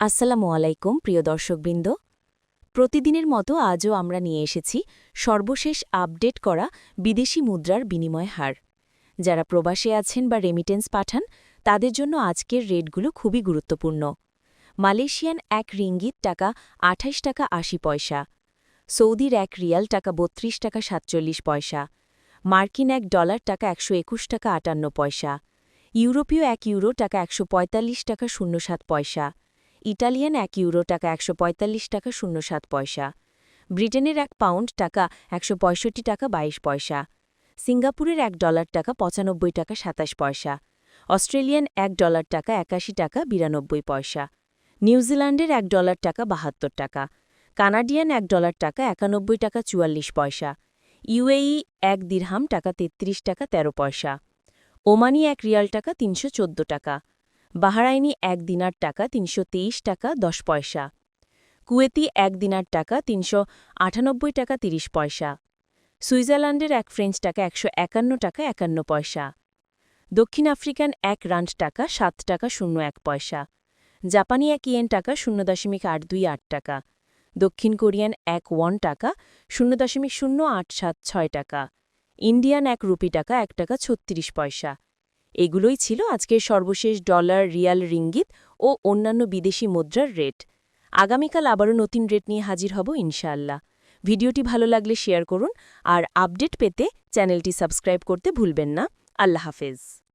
আসসালামু আলাইকুম, প্রিয় দর্শকবৃন্দ। প্রতিদিনের মতো আজও আমরা নিয়ে এসেছি সর্বশেষ আপডেট করা বিদেশি মুদ্রার বিনিময় হার। যারা প্রবাসে আছেন বা রেমিটেন্স পাঠান, তাদের জন্য আজকের রেটগুলো খুবই গুরুত্বপূর্ণ। মালয়েশিয়ান এক রিঙ্গিত টাকা আঠাইশ টাকা আশি পয়সা, সৌদির এক রিয়াল টাকা বত্রিশ টাকা সাতচল্লিশ পয়সা, মার্কিন এক ডলার টাকা একশো একুশ টাকা আটান্ন পয়সা, ইউরোপীয় এক ইউরো টাকা একশো পঁয়তাল্লিশ টাকা শূন্য সাত পয়সা ইটালিয়ান এক ইউরো টাকা একশো পঁয়তাল্লিশ টাকা শূন্য সাত পয়সা। ব্রিটেনের এক পাউন্ড টাকা একশো পঁয়ষট্টি টাকা বাইশ পয়সা। সিঙ্গাপুরের এক ডলার টাকা পঁচানব্বই টাকা সাতাশ পয়সা। অস্ট্রেলিয়ান এক ডলার টাকা একাশি টাকা বিরানব্বই পয়সা। নিউজিল্যান্ডের এক ডলার টাকা বাহাত্তর টাকা। কানাডিয়ান এক ডলার টাকা একানব্বই টাকা চুয়াল্লিশ পয়সা। ইউএই এক দিরহাম টাকা তেত্রিশ টাকা ১৩ পয়সা। ওমানি এক রিয়াল টাকা তিনশো চোদ্দ টাকা। বাহারাইনি এক দিনার টাকা তিনশো তেইশ টাকা দশ পয়সা। কুয়েতি এক দিনার টাকা তিনশো আটানব্বই টাকা ৩০ পয়সা। সুইজারল্যান্ডের এক ফ্রেঞ্চ টাকা একশো একান্ন টাকা একান্ন পয়সা। দক্ষিণ আফ্রিকান এক রান্ড টাকা সাত টাকা শূন্য এক পয়সা। জাপানি এক ইয়েন টাকা শূন্য দশমিক আট দুই আট টাকা। দক্ষিণ কোরিয়ান এক ওয়ান টাকা শূন্য দশমিক শূন্য আট সাত ছয় টাকা। ইন্ডিয়ান এক রুপি টাকা এক টাকা ছত্রিশ পয়সা। এগুলোই ছিল আজকের সর্বশেষ ডলার, রিয়াল রিঙ্গিত ও অন্যান্য বিদেশি মুদ্রার রেট। আগামীকাল আবারও নতুন রেট নিয়ে হাজির হব ইনশাআল্লাহ। ভিডিওটি ভালো লাগলে শেয়ার করুন আর আপডেট পেতে চ্যানেলটি সাবস্ক্রাইব করতে ভুলবেন না। আল্লাহ হাফেজ।